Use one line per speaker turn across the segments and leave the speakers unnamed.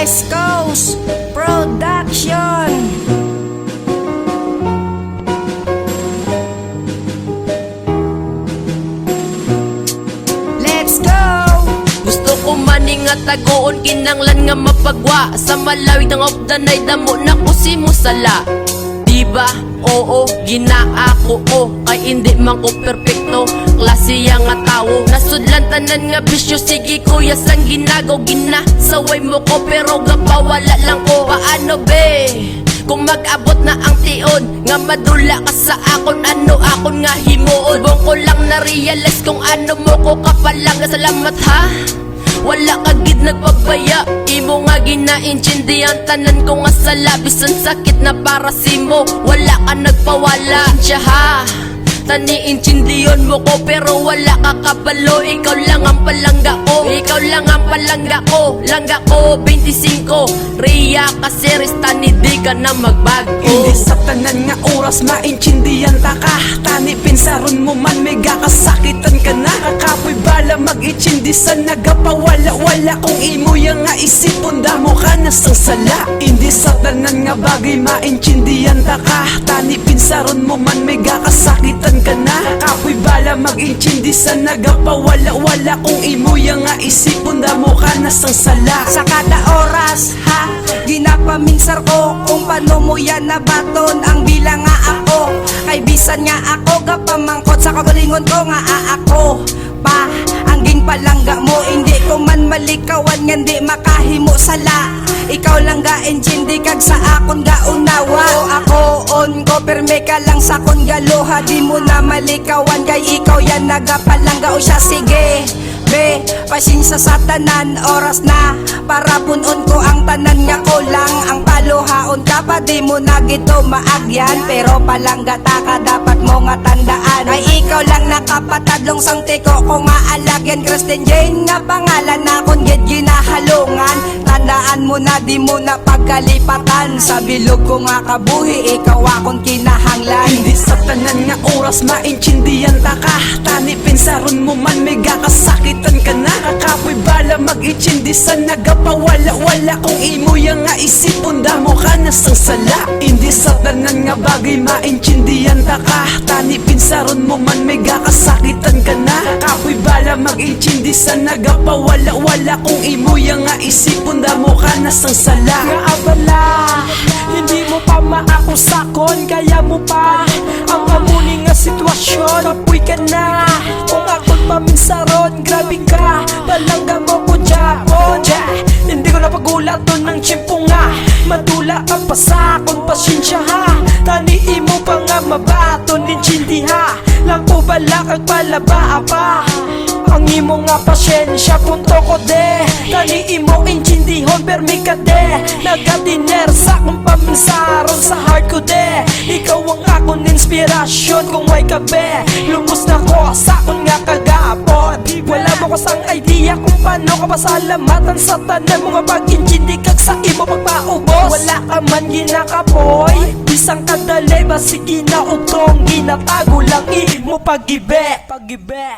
West Coast Production Let's go! Gusto ko maning at agoon kinanglan nga mapagwa Sa malawig ng opdan ay damo na kusi mo sala Diba? Oo, ginaako ko oh, Kay hindi man ko perfect perpekto Klase nga tao Nasudlan tanan nga bisyo. Sige kuya sang ginagaw Gina Saway mo ko pero gapawala lang ko. Paano be? Kung mag-abot na ang tion Nga madula ka sa akon Ano akon nga himuon? Bong ko lang na-realize Kung ano mo ko kapalang Salamat ha? Wala ka gid nagpabaya Imo nga ginaintindihan. Tanan ko nga sa labis Ang sakit na para simo Wala ka nagpawala Siya ha Tani-intindiyon mo ko Pero wala ka kabalo. Ikaw lang ang palangga ko. Ikaw lang ang palangga ko. Langga ko 25 Rhea Caceres Tani di ka na magbago.
Hindi sa tanan nga oras maintindihan ta ka. Tani pinsaron mo man may gakasakitan ka na. Kakapoy bala mag-itsindisan Nagapawala-wala kung imo yang nga isipon. Damo ka na sang sala. sa nga bagay maintindihan ta ka. Tani pinsaron mo man may gakasakitan ka na. Kakapoy bala mag-itsindisan Nagapawala-wala kung imo yang nga isipon Damo ka na sang sala.
Sa kada oras, ha? Ginapaminsar ko kung paano mo yan nabaton. Ang bilang nga ako Kay bisan nga ako. Gapamangkot sa kagalingon ko nga aako. Pa, angging palangga mo Hindi ko man malikawan. Nga di makahimo sala Ikaw lang ga di kag sa akon ga unawa. O ako on ko perme ka lang sa kon galuha Di mo na malikawan kay ikaw yan nagapalangga o siya. Sige Be, pasensya sa tanan, oras na. Para punon ko ang tanan nga ko lang. Ang paluhaon ka pa, di mo na gito maagyan. Pero palanggata ka, dapat mo nga tandaan. Ay ikaw lang nakapatadlong sang tiko ko nga alagyan Kristen Jane nga pangalan na di mo na pagkalipatan Sa bilog ko nga kabuhi, ikaw akong kinahanglan.
Hindi sa tanan nga oras maintindihan ta ka. Tani pinsaron mo man may gakasakitan ka na. Kakapoy bala mag-itsindisan Nagapawala-wala. Kung imo yang nga isipon Damo ka na sang sala Hindi sa tanan nga bagay maintindihan ta ka. Tani pinsaron mo man may gakasakitan ka na. Kakapoy bala mag-itsindisan Nagapawala-wala kung imo yang nga isipon Damo ka na sang sala.
Nga abala Hindi mo pa maakusakon Kaya mo pa Ang amuni nga sitwasyon. Apoy ka na Kung ako'y paminsaron Grabe ka. Palangga mo ko Japon yeah. Hindi ko napagulat doon ng chimpo kag palaba pa ang imo nga pasyensya punto ko de. Tani imo inchindihon permi ka de. Nagadiner sa akong paminsaron sa heart ko de. Ikaw ang akong inspirasyon kung may kabe Lumos na ko sa akong nga kagapon. Wala mo kasang idea kung paano ka pasalamatan sa tanan mo kapag inchindi kag sa imo pagpaubos Wala ka man ginakapoy Bisang kadali basig ginaugtong Ginatago lang imo pagibe.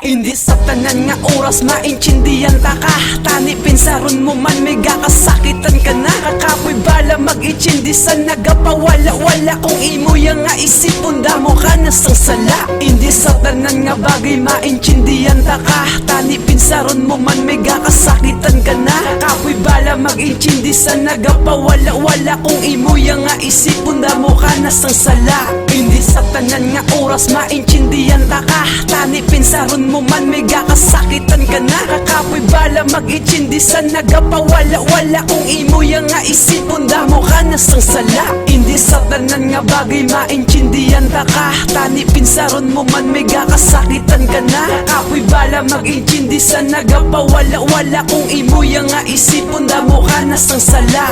Hindi sa tanan nga oras maintindihan ta ka. Tani pinsaron mo man may gakasakitan ka na. Kakapoy bala mag-itsindisan Nagapawala-wala kung imo yang nga isipon Damo ka na sang sala. Hindi sa tanan nga bagay maintindihan ta ka. Tani pinsaron mo man may gakasakitan ka na. Kakapoy bala mag-itsindisan Nagapawala-wala kung imo yang nga isipon Damo ka na sang sala. Hindi sa tanan nga oras maintindihan ta ka. Tani pinsaron mo man may gakasakitan ka na. Kakapoy bala mag-itsindisan Nagapawala-wala kung imo yang nga isipon Damo ka na sang sala. Hindi sa tanan nga bagay maintindihan ta ka. Tani pinsaron mo man may gakasakitan ka na. Kakapoy bala mag-itsindisan Nagapawala-wala kung imo yang nga isipon Damo ka na sang sala